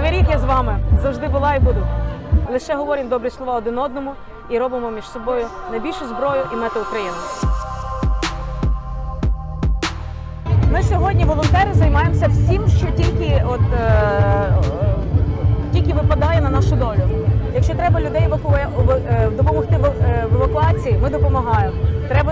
Кривий рік я з вами завжди була і буду. Лише говоримо добрі слова один одному і робимо між собою найбільшу зброю і мету України. Ми сьогодні, волонтери, займаємося всім, що тільки от е, е, тільки випадає на нашу долю. Якщо треба людей евакуе- е, допомогти в, е, евакуації, ми допомагаємо. Треба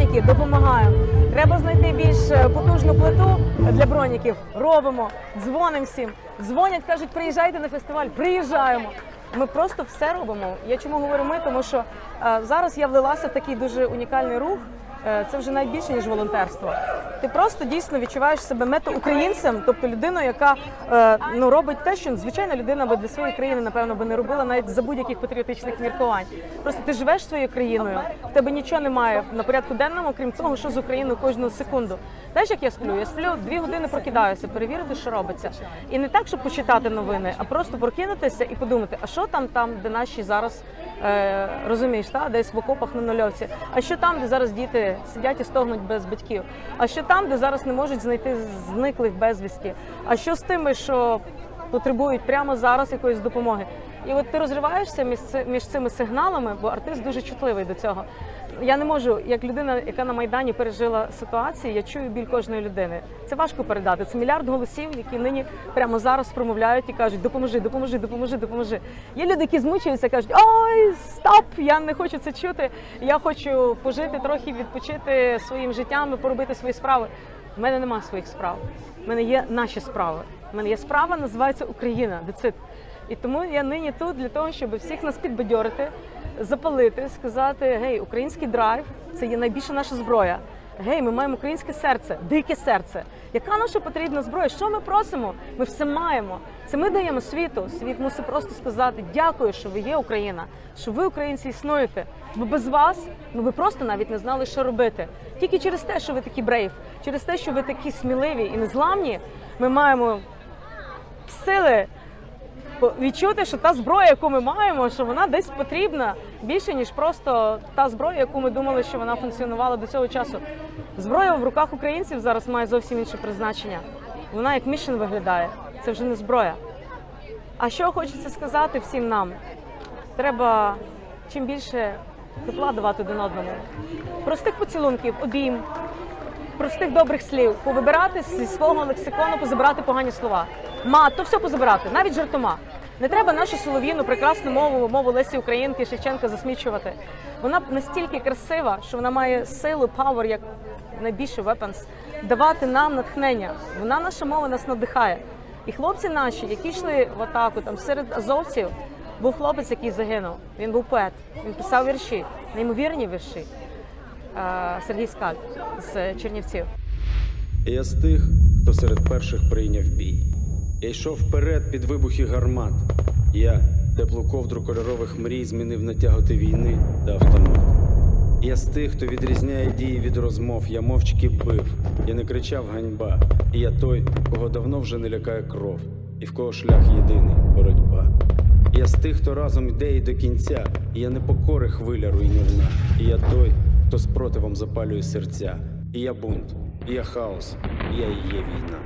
броніків, допомагаємо. Треба знайти більш е, потужну плиту для броніків. Робимо, дзвонимо всім. Дзвонять, кажуть, приїжджайте на фестиваль. Приїжджаємо. Ми просто все робимо. Я чому говорю ми, тому що е, зараз я влилася в такий дуже унікальний рух. Е, Це вже навіть більше ніж волонтерство. Ти просто дійсно відчуваєш себе метаукраїнцем, тобто людиною, яка е, ну робить те, що звичайна людина би для своєї країни, напевно, би не робила навіть за будь-яких патріотичних міркувань. Просто ти живеш своєю країною, в тебе нічого немає на порядку денному, крім того, що з Україною кожну секунду. Знаєш, як я сплю? Я сплю дві години прокидаюся, перевірити, що робиться. І не так, щоб почитати новини, а просто прокинутися і подумати, а що там, там, де наші зараз е, розумієш, та десь в окопах на нульовці, а що там, де зараз діти сидять і стогнуть без батьків, а що там, де зараз не можуть знайти зниклих безвісті, а що з тими, що потребують прямо зараз якоїсь допомоги. І от ти розриваєшся між, між цими сигналами, бо артист дуже чутливий до цього. Я не можу, як людина, яка на майдані пережила ситуації, я чую біль кожної людини. Це важко передати. Це мільярд голосів, які нині прямо зараз промовляють і кажуть: допоможи, допоможи, допоможи, допоможи. Є люди, які змучуються, кажуть, ой, стоп, я не хочу це чути. Я хочу пожити трохи, відпочити своїм життям і поробити свої справи. У мене немає своїх справ. У мене є наші справи. У мене є справа, називається Україна. Децит. І тому я нині тут для того, щоб всіх нас підбадьорити, запалити, сказати: гей, український драйв це є найбільша наша зброя. Гей, ми маємо українське серце, дике серце. Яка наша потрібна зброя? Що ми просимо? Ми все маємо. Це ми даємо світу. Світ мусить просто сказати дякую, що ви є Україна, що ви, українці, існуєте. Бо без вас ми би просто навіть не знали, що робити. Тільки через те, що ви такі брейв, через те, що ви такі сміливі і незламні, ми маємо сили відчути, що та зброя, яку ми маємо, що вона десь потрібна більше, ніж просто та зброя, яку ми думали, що вона функціонувала до цього часу. Зброя в руках українців зараз має зовсім інше призначення. Вона як мішен виглядає. Це вже не зброя. А що хочеться сказати всім нам? Треба чим більше тепла давати один одному. Простих поцілунків, обійм, простих добрих слів, повибирати зі свого лексикону, позабирати погані слова. Мат, то все позабирати, навіть жартома. Не треба нашу солов'їну, прекрасну мову, мову Лесі Українки, Шевченка засмічувати. Вона настільки красива, що вона має силу, павер, як найбільший weapons, давати нам натхнення. Вона наша мова нас надихає. І хлопці наші, які йшли в атаку там серед азовців, був хлопець, який загинув. Він був поет, він писав вірші, неймовірні вірші. Е, Сергій Скаль з Чернівців. Я з тих, хто серед перших прийняв бій. Я йшов вперед під вибухи гармат. Я теплу ковдру кольорових мрій змінив на тяготи війни та автомат. Я з тих, хто відрізняє дії від розмов, я мовчки бив, я не кричав ганьба. І я той, кого давно вже не лякає кров, і в кого шлях єдиний боротьба. Я з тих, хто разом йде і до кінця, і я непокори хвиля руйнівна. І я той, хто спротивом запалює серця. І я бунт, і я хаос, і я і є війна.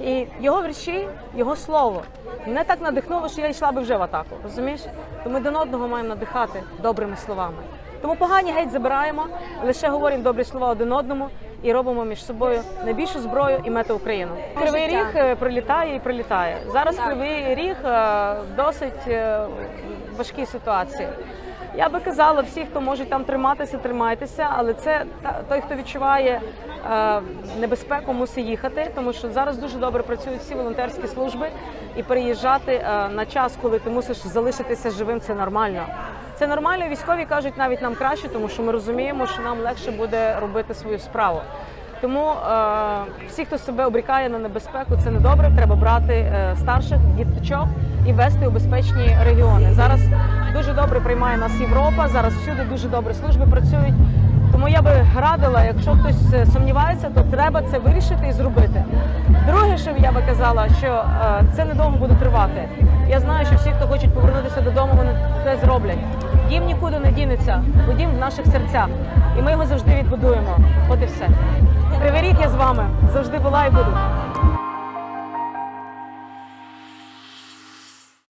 І його вірші, його слово мене так надихнуло, що я йшла би вже в атаку. Розумієш? То ми один одного маємо надихати добрими словами. Тому погані геть забираємо, лише говоримо добрі слова один одному і робимо між собою найбільшу зброю і мету Україну. Кривий ріг е, прилітає і прилітає. Зараз кривий ріг е, в досить е, важкій ситуації. Я би казала, всі, хто може там триматися, тримайтеся, але це той, хто відчуває небезпеку, мусить їхати, тому що зараз дуже добре працюють всі волонтерські служби, і переїжджати на час, коли ти мусиш залишитися живим, це нормально. Це нормально. Військові кажуть навіть нам краще, тому що ми розуміємо, що нам легше буде робити свою справу. Тому е, всі, хто себе обрікає на небезпеку, це не добре. Треба брати е, старших діточок і вести у безпечні регіони. Зараз дуже добре приймає нас Європа. Зараз всюди дуже добре служби працюють. Тому я би радила, якщо хтось е, сумнівається, то треба це вирішити і зробити. Друге, що я би казала, що е, це недовго буде тривати. Я знаю, що всі, хто хочуть повернутися додому, вони це зроблять. дім нікуди не дінеться, бо дім в наших серцях. І ми його завжди відбудуємо. От і все. Кривий я з вами завжди була і буду.